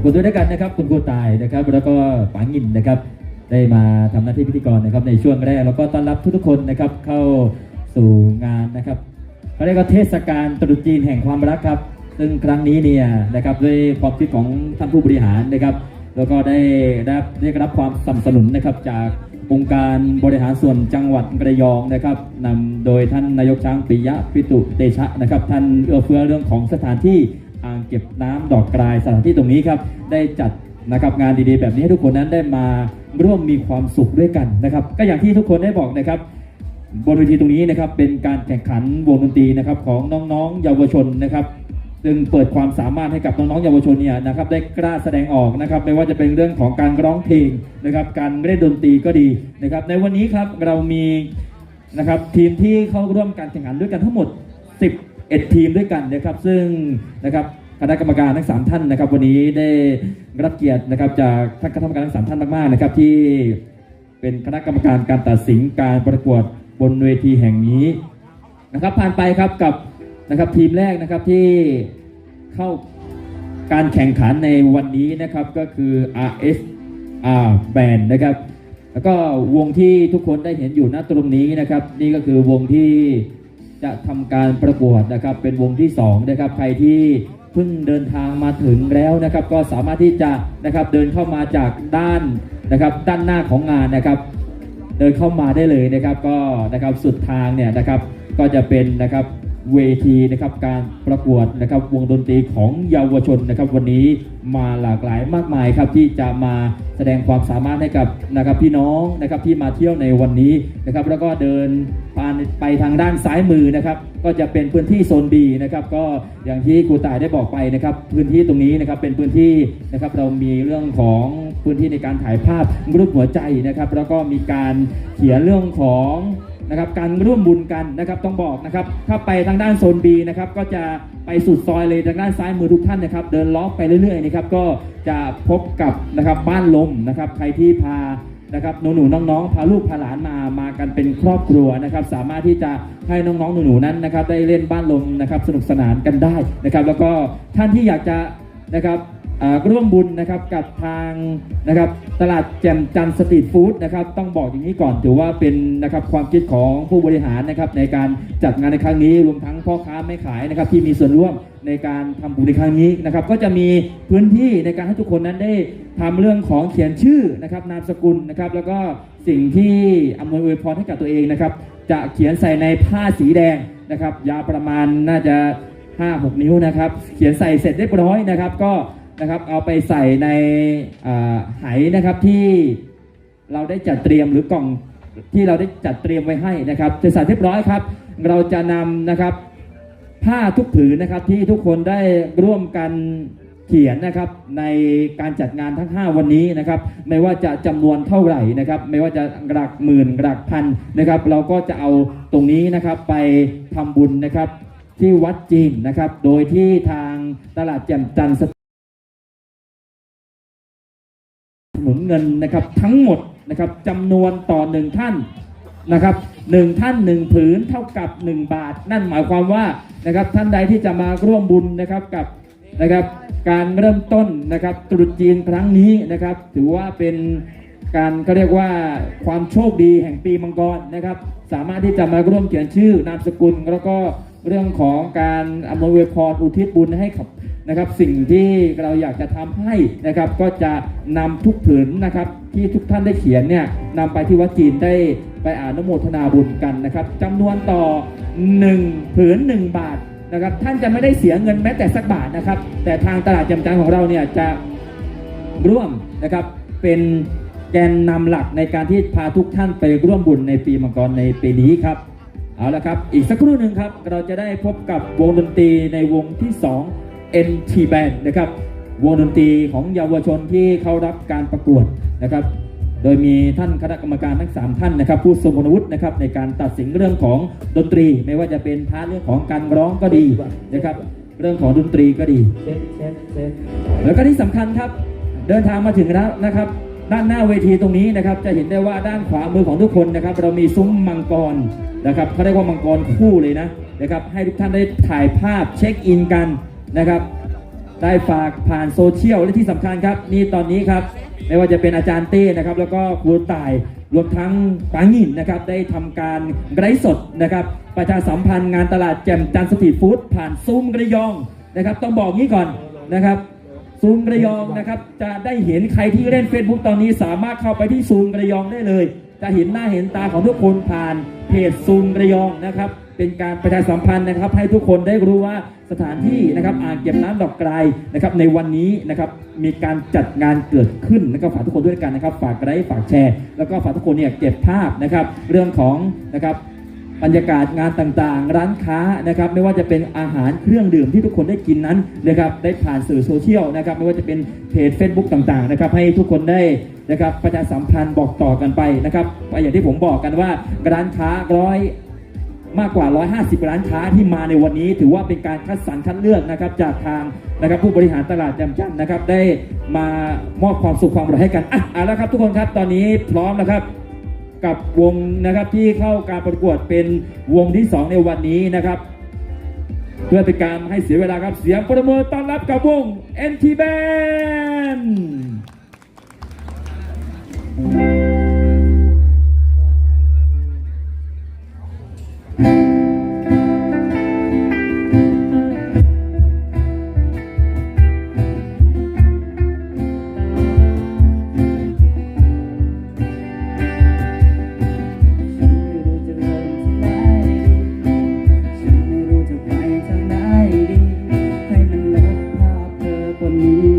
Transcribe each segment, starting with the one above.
อบคุณด้วยกันนะครับ คุณครูตายนะครับ แล้วก็ป๋างินนะครับ ได้มาทำหน้าที่พิธีกรนะครับ ในช่วงแรกแล้วก็ต้อนรับทุกๆคนนะครับ เข้าสู่งานนะครับเขาเรียกว่าเทศกาลตรุษจีนแห่งความรักครับ ซึ่งครั้งนี้เนี่ยนะครับด้วยความคิดของท่านผู้บริหารนะครับ แล้วก็ได้ได้ได้รับความสนับสนุนนะครับจากองค์การบริหารส่วนจังหวัดระยองนะครับนำโดยท่านนายกช้างปิยะปิตุเตชะนะครับ ท่านเอื้อเฟื้อเรื่องของสถานที่ เก็บน้ำดอกกรายสถานที่ตรงนี้ครับได้จัดนะครับงานดีๆ แบบนี้ให้ทุกคนนั้นได้มาร่วมมีความสุขด้วยกันนะครับ ก็อย่างที่ทุกคนได้บอกนะครับบนเวทีตรงนี้นะครับเป็นการแข่งขันวงดนตรีนะครับของน้องๆ เยาวชนนะครับซึ่งเปิดความสามารถให้กับน้องๆเยาวชนเนี่ยนะครับได้กล้าแสดงออกนะครับไม่ว่าจะเป็นเรื่องของการร้องเพลงนะครับการเล่นดนตรีก็ดีนะครับในวันนี้ครับเรามีนะครับทีมที่เข้าร่วมการแข่งขันด้วยกันทั้งหมด 11 ทีมด้วยกันนะครับซึ่งนะครับ คณะกรรมการทั้งสามท่านนะครับ วันนี้ได้รับเกียรตินะครับจากท่านคณะกรรมการทั้งสามท่านมากๆนะครับที่เป็นคณะกรรมการการตัดสินการประกวดบนเวทีแห่งนี้นะครับผ่านไปครับกับนะครับทีมแรกนะครับที่เข้าการแข่งขันในวันนี้นะครับก็คือ RSR Band นะครับ แล้วก็วงที่ทุกคนได้เห็นอยู่ณตรงนี้นะครับ นี่ก็คือวงที่จะทำการประกวดนะครับ เป็นวงที่สองนะครับใครที่ เพิ่งเดินทางมาถึงแล้วนะครับ ก็สามารถที่จะนะครับเดินเข้ามาจากด้านนะครับด้านหน้าของงานนะครับ เดินเข้ามาได้เลยนะครับก็นะครับสุดทางเนี่ยนะครับก็จะเป็นนะครับ เวทีนะครับการประกวดนะครับวงดนตรีของเยาวชนนะครับ วันนี้มาหลากหลายมากมายครับที่จะมาแสดงความสามารถให้กับนะครับพี่น้องนะครับที่มาเที่ยวในวันนี้นะครับ แล้วก็เดินผ่านไปทางด้านซ้ายมือนะครับ ก็จะเป็นพื้นที่โซน B นะครับ ก็อย่างที่ครูต่ายได้บอกไปนะครับ พื้นที่ตรงนี้นะครับเป็นพื้นที่นะครับเรามีเรื่องของพื้นที่ในการถ่ายภาพรูปหัวใจนะครับ แล้วก็มีการเขียนเรื่องของ นะครับการร่วมบุญกันนะครับต้องบอกนะครับถ้าไปทางด้านโซน B นะครับก็จะไปสุดซอยเลยทางด้านซ้ายมือทุกท่านนะครับ เดินล้อไปเรื่อยๆนะครับก็จะพบกับนะครับบ้านลมนะครับใครที่พานะครับหนูๆน้องๆพาลูกพาหลานมามากันเป็นครอบครัวนะครับ สามารถที่จะให้น้องๆหนูๆนั้นนะครับ ได้เล่นบ้านลมนะครับสนุกสนานกันได้นะครับ แล้วก็ท่านที่อยากจะนะครับ ร่วมบุญนะครับกับทางนะครับตลาดแจ่มจันทร์สตรีทฟู้ดนะครับต้องบอกอย่างนี้ก่อนถือว่าเป็นนะครับความคิดของผู้บริหารนะครับในการจัดงานในครั้งนี้รวมทั้งพ่อค้าไม่ขายนะครับที่มีส่วนร่วมในการทำบุญในครั้งนี้นะครับก็จะมีพื้นที่ในการให้ทุกคนนั้นได้ทำเรื่องของเขียนชื่อนะครับนามสกุลนะครับแล้วก็สิ่งที่อำนวยอวยพรให้กับตัวเองนะครับจะเขียนใส่ในผ้าสีแดงนะครับยาวประมาณน่าจะ5-6 นิ้วนะครับเขียนใส่เสร็จเรียบร้อยนะครับ ก็ นะครับเอาไปใส่ในไหนะครับที่เราได้จัดเตรียมหรือกล่องที่เราได้จัดเตรียมไว้ให้นะครับเสร็จสับเรียบร้อยครับ เราจะนำนะครับผ้าทุกผืนนะครับที่ทุกคนได้ร่วมกันเขียนนะครับในการจัดงานทั้ง 5 วันนี้นะครับไม่ว่าจะจำนวนเท่าไหร่นะครับไม่ว่าจะหลักหมื่นหลักพันนะครับเราก็จะเอาตรงนี้นะครับไปทำบุญนะครับที่วัดจีนนะครับโดยที่ทางตลาดแจ่มจันทร์ หนุนเงินนะครับทั้งหมดนะครับจำนวนต่อหนึ่งท่านนะครับหนึ่งท่านหนึ่งผืนเท่ากับ 1 บาท นั่นหมายความว่านะครับท่านใดที่จะมาร่วมบุญนะครับกับนะครับการเริ่มต้นนะครับตรุษจีนครั้งนี้นะครับ ถือว่าเป็นการเขาเรียกว่าความโชคดีแห่งปีมังกรนะครับ สามารถที่จะมาร่วมเขียนชื่อนามสกุล แล้วก็เรื่องของการอำนวยอวยพรอุทิศบุญให้กับ นะครับ สิ่งที่เราอยากจะทำให้นะครับ ก็จะนำทุกผืนนะครับ ที่ทุกท่านได้เขียนเนี่ยนำไปที่วัดจีนได้ไปอนุโมทนาบุญกันนะครับจำนวนต่อ 1 ผืน 1 บาทนะครับ ท่านจะไม่ได้เสียเงินแม้แต่สักบาทนะครับ แต่ทางตลาดจำจันของเราเนี่ยจะร่วมนะครับเป็นแกนนำหลักในการที่พาทุกท่านไปร่วมบุญในปีมังกรในปีนี้ครับเอาละครับ อีกสักครู่หนึ่งครับ เราจะได้พบกับวงดนตรีในวงที่ 2 NT Band นะครับวงดนตรีของเยาวชนที่เข้ารับการประกวดนะครับ โดยมีท่านคณะกรรมการทั้ง 3 ท่านนะครับ ผู้ทรงคุณวุฒินะครับในการตัดสินเรื่องของดนตรี ไม่ว่าจะเป็นพาร์ทเรื่องของการร้องก็ดีนะครับ เรื่องของดนตรีก็ดี แล้วก็ที่สำคัญครับเดินทางมาถึงแล้วนะครับ ด้านหน้าเวทีตรงนี้นะครับ จะเห็นได้ว่าด้านขวามือของทุกคนนะครับ เรามีซุ้มมังกรนะครับเขาเรียกว่ามังกรคู่เลยนะนะครับ ให้ทุกท่านได้ถ่ายภาพเช็คอินกัน นะครับ ได้ฝากผ่านโซเชียลและที่สำคัญครับ นี่ตอนนี้ครับ ไม่ว่าจะเป็นอาจารย์เต้นะครับ แล้วก็ครูต่ายรวมทั้งปางหินนะครับ ได้ทำการไลฟ์สดนะครับ ประชาสัมพันธ์งานตลาดแจ่มจันสตรีทฟู้ดผ่านซูมกระยองนะครับ ต้องบอกงี้ก่อนนะครับซูมกระยองนะครับ จะได้เห็นใครที่เล่น Facebook ตอนนี้สามารถเข้าไปที่ซูมกระยองได้เลย จะเห็นหน้าเห็นตาของทุกคนผ่านเพจซูมกระยองนะครับ เป็นการประชาสัมพันธ์นะครับ ให้ทุกคนได้รู้ว่าสถานที่นะครับอ่างเก็บน้ำดอกไกรนะครับ ในวันนี้นะครับมีการจัดงานเกิดขึ้นแล้วก็ฝากทุกคนด้วยกันนะครับ ฝากไลค์ฝากแชร์ แล้วก็ฝากทุกคนเนี่ยเก็บภาพนะครับ เรื่องของนะครับบรรยากาศงานต่างๆ ร้านค้านะครับ ไม่ว่าจะเป็นอาหารเครื่องดื่มที่ทุกคนได้กินนั้นนะครับได้ผ่านสื่อโซเชียลนะครับ ไม่ว่าจะเป็นเพจ Facebook ต่างๆนะครับ ให้ทุกคนได้นะครับประชาสัมพันธ์บอกต่อกันไปนะครับอย่างที่ผมบอกกันว่าร้านค้าร้อย มากกว่า 150 ร้านค้าที่มาในวันนี้ ถือว่าเป็นการคัดสรรคัดเลือกนะครับจากทางนะครับผู้บริหารตลาดจำจันนะครับได้มามอบความสุขความอร่อยให้กันอะเอาละครับทุกคนครับตอนนี้พร้อมแล้วครับกับวงนะครับที่เข้าการประกวดเป็นวงที่ 2 ในวันนี้นะครับ เพื่อเป็นการให้เสียเวลาครับเสียงประเมินต้อนรับกับวง NT Band อ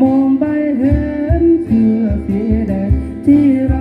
มองไปเห็นเสื้อสีแดงที่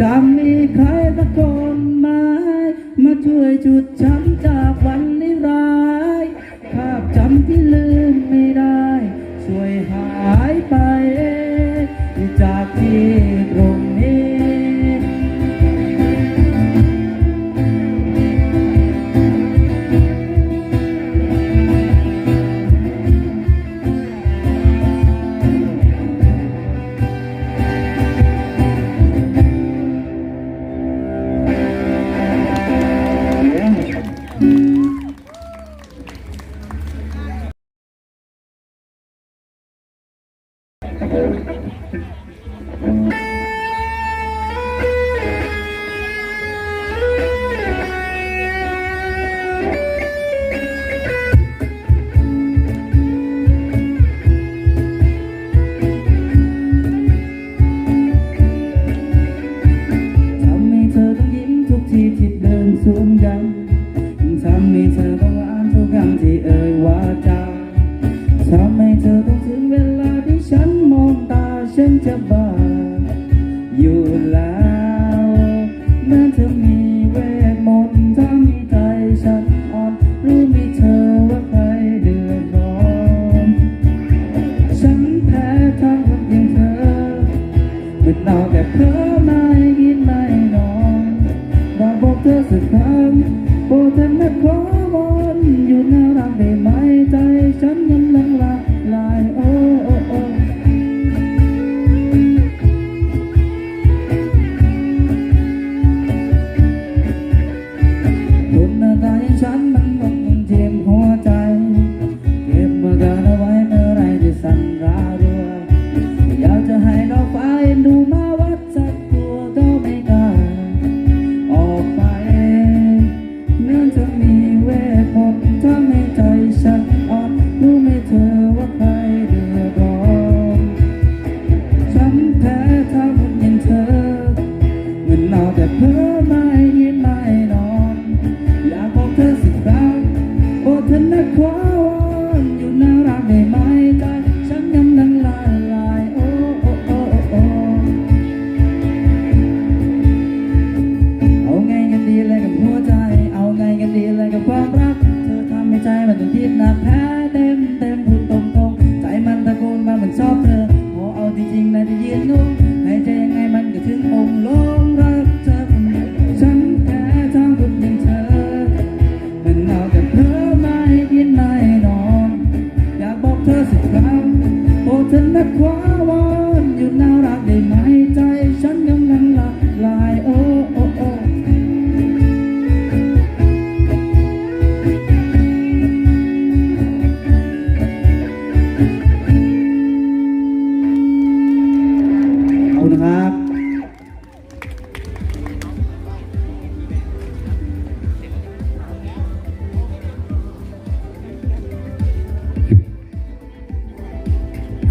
จะมีใครสักคนไหมมาช่วยจุดช้ำจาก เราแต่เพ้อ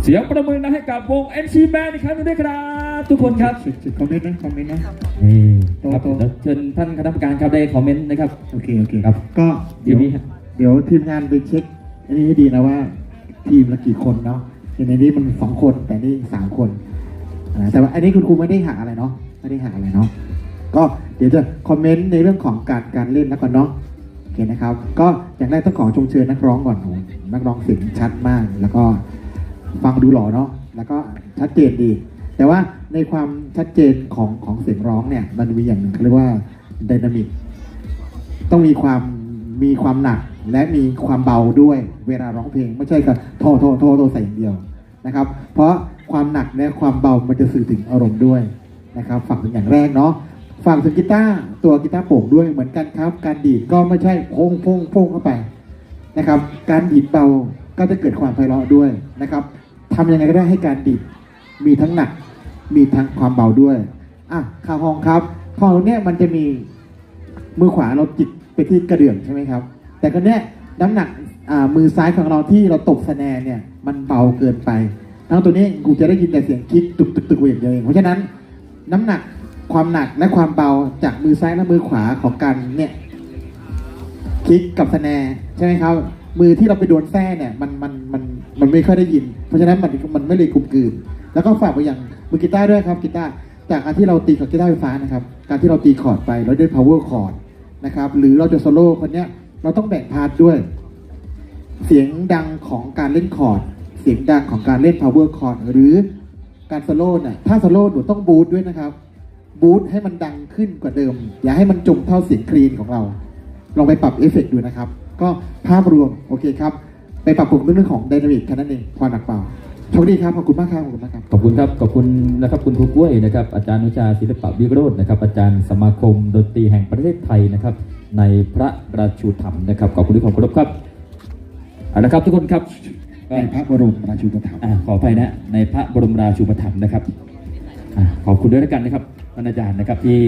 เสียงประมือนะให้กับวง MC Band อีกครั้งหนึงด้วยครับ ทุกคนครับสุดสุดคอมเมนต์นะคอมเมนต์นะ นี่ครับโตโตเดี๋ยวเชิญท่านคณะกรรมการครับได้คอมเมนต์นะครับ โอเค โอเคครับ ก็เดี๋เดี๋ยยววนี้ครับเดี๋ยวทีมงานไปเช็ค อันนี้ให้ดีนะว่า ทีมละกี่คนเนาะอย่างในนี้มันสองคนแต่นี่สามคนอ่าแต่ว่าอันนี้คุณครูไม่ได้หาอะไรเนาะไม่ได้หาอะไรเนาะก็เดี๋ยวจะคอมเมนต์ในเรื่องของการการเล่นแล้วก่อนเนาะโอเคนะครับ ก็อย่างแรกต้องขอชมเชยนักร้องก่อนโหนักร้องเสียงชัดมาก แล้วก็ ฟังดูหล่อเนาะแล้วก็ชัดเจนดี แต่ว่าในความชัดเจนของของเสียงร้องเนี่ย มันมีอย่างหนึ่งเรียกว่าไดนามิกต้องมีความมีความหนักและมีความเบาด้วยเวลาร้องเพลง ไม่ใช่กับโทโทโทโทใส่อย่างเดียวนะครับ เพราะความหนักและความเบามันจะสื่อถึงอารมณ์ด้วยนะครับฝั่งถึงอย่างแรกเนาะฝั่งถึงกีตาร์ตัวกีตาร์โปร่งด้วยเหมือนกันครับ การดีดก็ไม่ใช่โพ่งโพ่งโพ่งเข้าไปนะครับ การดีดเบาก็จะเกิดความไพเราะด้วยนะครับ ทำยังไงก็ได้ให้การดีดมีทั้งหนัก มีทั้งความเบาด้วยอะข้าวห้องครับข้าวตรงเนี้ยมันจะมีมือขวาเราจิกไปที่กระเดื่องใช่ไหมครับ แต่ก็เนี้ยน้ำหนักอ่ามือซ้ายของเราที่เราตกสแนนเนี่ยมันเบาเกินไปแล้วตัวนี้กูจะได้ยินแต่เสียงคลิกตุกตุกตุกอย่างเดียวเองเพราะฉะนั้นน้ำหนักความหนักและความเบาจากมือซ้ายและมือขวาของกันเนี่ยคลิกกับสแนนใช่ไหมครับ มือที่เราไปโดนแส้เนี่ยมันมันมัน มันไม่ค่อยได้ยิน เพราะฉะนั้นมันมันไม่เลยกลมกลืน แล้วก็ฝากไปอย่างมือกีตาร์ด้วยครับกีตาร์จากการที่เราตีกับกีตาร์ไฟฟ้านะครับ การที่เราตีคอร์ดไปแล้วด้วย power chord นะครับ หรือเราจะโซโล่คนเนี้ยเราต้องแบ่งพาร์ทด้วย เสียงดังของการเล่นคอร์ด เสียงดังของการเล่น power chord หรือการโซโล่น่ะถ้าโซโล่หนูต้องบูทด้วยนะครับ บูทให้มันดังขึ้นกว่าเดิม อย่าให้มันจมเท่าเสียงคลีนของเรา ลองไปปรับเอฟเฟกต์ดูนะครับ ก็ภาพรวมโอเคครับ ไปปรับปรุงเรื่องของไดนามิกแค่นั้นเองความหนักเบาโชคดีครับขอบคุณมากครับขอบคุณมากครับ ขอบคุณครับ ขอบคุณนะครับคุณครูกล้วยนะครับ อาจารย์นุชาศิลปะวิโรจน์นะครับ อาจารย์สมาคมดนตรีแห่งประเทศไทยนะครับ ในพระราชูธรรมนะครับ ขอบคุณที่ความเคารพครับเอาละครับทุกคนครับในพระบรมราชูปถัมภ์อ่าขออภัยนะในพระบรมราชูปถัมภ์นะครับอาขอบคุณด้วยแล้วกันนะครับท่านอาจารย์นะครับที่